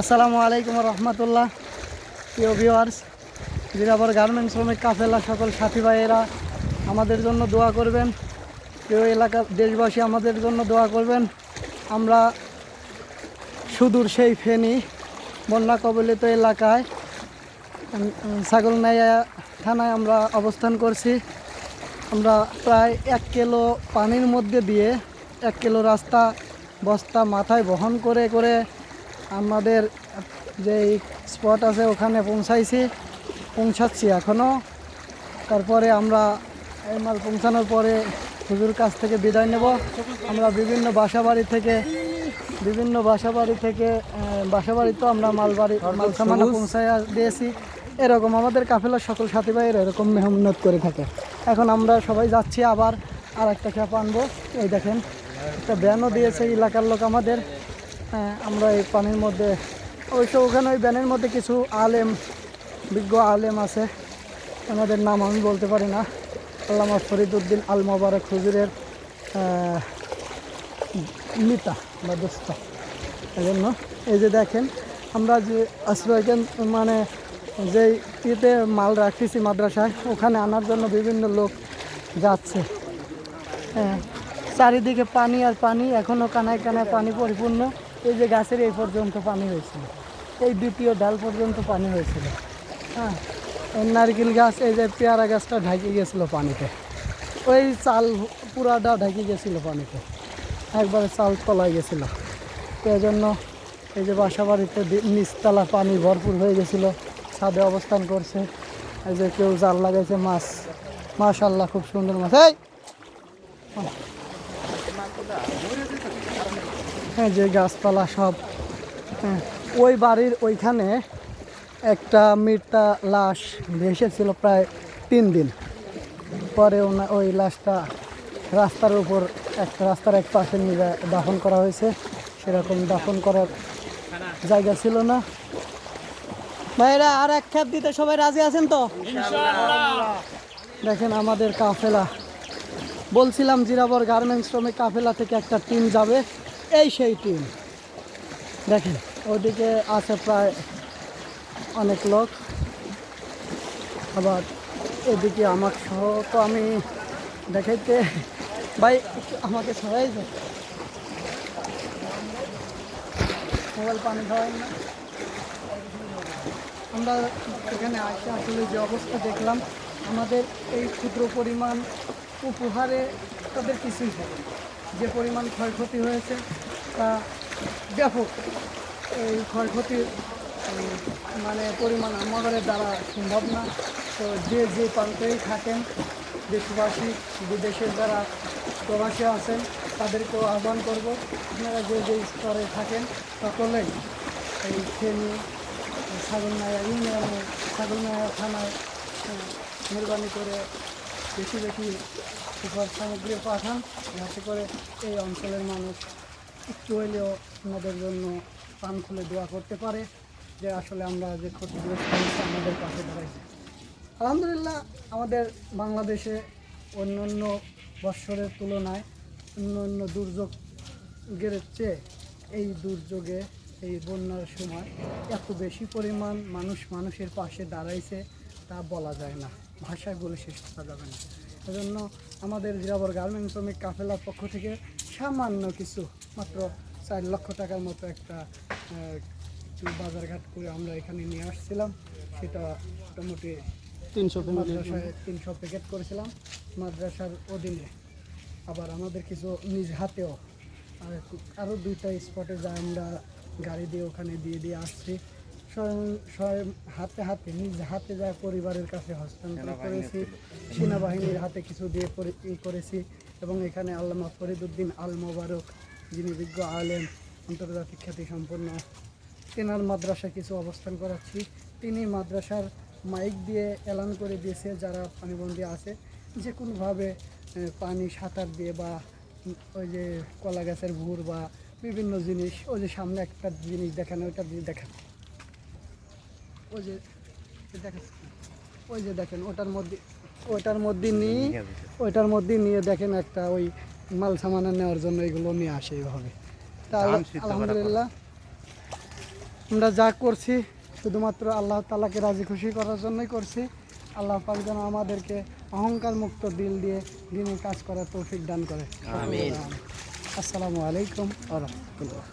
আসসালামু আলাইকুম রহমতুল্লাহ। প্রিয় ভিউয়ার্স জিরাবর গার্মেন্টস শ্রমিক কাফেলা সকল সাথী ভাইয়েরা, আমাদের জন্য দোয়া করবেন। প্রিয় এলাকার দেশবাসী, আমাদের জন্য দোয়া করবেন। আমরা সুদূর সেই ফেনী, বন্যা কবলিত এলাকায় ছাগলনাইয়া থানায় আমরা অবস্থান করছি। আমরা প্রায় এক কিলো পানির মধ্যে দিয়ে এক কিলো রাস্তা বস্তা মাথায় বহন করে করে আমাদের যে স্পট আছে ওখানে পৌঁছাইছি পৌঁছাচ্ছি এখনও তারপরে আমরা এই মাল পৌঁছানোর পরে হুজুর কাছ থেকে বিদায় নেব। আমরা বিভিন্ন বাসাবাড়ি থেকে বিভিন্ন বাসাবাড়ি থেকে বাসাবাড়ি তো আমরা মালবাড়ি মাল সামানা পৌঁছায় দিয়েছি। এরকম আমাদের কাফেলার সকল সাথী ভাইয়ের এরকম মেহনত করে থাকে। এখন আমরা সবাই যাচ্ছি আবার আর একটা ক্যাপ আনব। এই দেখেন একটা ব্যানও দিয়েছে এলাকার লোক আমাদের। হ্যাঁ, আমরা এই পানির মধ্যে অবশ্য ওখানে ওই ব্যানের মধ্যে কিছু আলেম বিজ্ঞ আলেম আছে। আমাদের নাম আমি বলতে পারি না। আল্লামা ফরিদুদ্দিন আল মোবারক হুজুরের মিতা বা দোস্ত। এই জন্য এই যে দেখেন আমরা যে আশ্রয়কেন মানে যেই ইয়েতে মাল রাখতেছি মাদ্রাসায় ওখানে আনার জন্য বিভিন্ন লোক যাচ্ছে। হ্যাঁ চারিদিকে পানি আর পানি এখনও কানায় কানায় পানি পরিপূর্ণ। এই যে গাছের এই পর্যন্ত পানি হয়েছিল। এই দ্বিতীয় ডাল পর্যন্ত পানি হয়েছিল। হ্যাঁ নারকেল গাছ, এই যে পেয়ারা গাছটা ঢাকি গেছিল পানিতে। ওই চাল পুরাটা ঢাকি গেছিল পানিতে। একবারে চাল তলায় গেছিল। তো এই জন্য এই যে বাসা বাড়িতে নিচতলা পানি ভরপুর হয়ে গেছিল। ছাদে অবস্থান করছে। এই যে কেউ জাল লাগাইছে, মাছ। মাশাল্লাহ খুব সুন্দর মাছ। এই! হ্যাঁ যে গাছপালা সব। হ্যাঁ ওই বাড়ির ওইখানে একটা মৃতা লাশ ভেসেছিল প্রায় তিন দিন। পরে ওই লাশটা রাস্তার উপর একটা রাস্তার এক পাশে নিয়ে দাফন করা হয়েছে। সেরকম দাফন করার জায়গা ছিল না। ভাইরা আর এক খ্যাপ দিতে সবাই রাজি আছেন তো? দেখেন আমাদের কাফেলা। বলছিলাম জিরাবর গার্মেন্টস শ্রমিক কাফেলা থেকে একটা টিম যাবে। এই সেই টিম। দেখেন, ওদিকে আছে প্রায় অনেক লোক। আবার এদিকে আমার সহ তো আমি দেখাইতে, ভাই, আমাকে সবাই মোবাইল পানি খাওয়াই না। আমরা এখানে আসে, আসলে যে অবস্থা দেখলাম, আমাদের এই ক্ষুদ্র পরিমাণ উপহারে তাদের কিছুই হবে যে পরিমাণ ক্ষয়ক্ষতি হয়েছে তা ব্যাপক এই ক্ষয়ক্ষতির মানে পরিমাণ আমাদের দ্বারা সম্ভব না। তো যে যে প্রান্তেই থাকেন দেশবাসী, বিদেশের যারা প্রবাসী আছেন, তাদেরকেও আহ্বান করব, আপনারা যে যে স্তরে থাকেন সকলেই এই ফেনী ছাগলনায়া ইউনিয়নে ছাগলনায়া থানায় মেহরবানি করে বেশি বেশি সুপার সামগ্রী পাঠান, যাতে করে এই অঞ্চলের মানুষ একটু হলেও আমাদের জন্য পান খুলে দোয়া করতে পারে, যে আসলে আমরা যে ক্ষতিগ্রস্ত হয়েছে আমাদের পাশে দাঁড়াইছে। আলহামদুলিল্লাহ, আমাদের বাংলাদেশে অন্য অন্য বৎসরের তুলনায় অন্য অন্য দুর্যোগের চেয়ে এই দুর্যোগে, এই বন্যার সময় এত বেশি পরিমাণ মানুষ মানুষের পাশে দাঁড়াইছে। তা বলা যায় না। ভাষায় বলে শেষ করা যাবে না। এজন্য আমাদের জিরাবর গার্মেন্ট শ্রমিক কাফেলার পক্ষ থেকে সামান্য কিছু মাত্র চার লক্ষ টাকার মতো একটা বাজারঘাট করে আমরা এখানে নিয়ে আসছিলাম। সেটা মোটামুটি তিনশো মাদ্রাসায় তিনশো প্যাকেট করেছিলাম। মাদ্রাসার অধীনে। আবার আমাদের কিছু নিজ হাতেও আরও দুইটা স্পটে যা আমরা গাড়ি দিয়ে ওখানে দিয়ে দিয়ে আসছি। স্বয়ং হাতে হাতে নিজ হাতে যা পরিবারের কাছে হস্তান্তর করেছি সেনাবাহিনীর হাতে কিছু দিয়ে ই করেছি এবং এখানে আল্লামা ফরিদুদ্দিন আল মোবারক যিনি বিজ্ঞ আলেম আন্তর্জাতিক খ্যাতি সম্পন্ন তেনার মাদ্রাসা কিছু অবস্থান করাচ্ছি। তিনি মাদ্রাসার মাইক দিয়ে এলান করে দিয়েছে যারা পানিবন্দী আছে। যে কোনোভাবে পানি সাঁতার দিয়ে বা ওই যে কলা গাছের ভুর বা বিভিন্ন জিনিস ওই যে সামনে একটা জিনিস দেখানো ওইটা দিয়ে দেখান। ওই যে ওই দেখাচ্ছে না? ওই যে দেখেন ওটার মধ্যে মধ্যে নিয়ে ওইটার মধ্যে নিয়ে দেখেন একটা ওই মাল সামানা নেওয়ার জন্য এগুলো নিয়ে আসে এইভাবে তা আলহামদুলিল্লাহ আমরা যা করছি শুধুমাত্র আল্লাহ তালাকে রাজি খুশি করার জন্যই করছি আল্লাহ পাক যেন আমাদেরকে অহংকার মুক্ত দিল দিয়ে দিনের কাজ করার তৌফিক দান করে। আসসালামু আলাইকুম আ রহমতুল্লাহ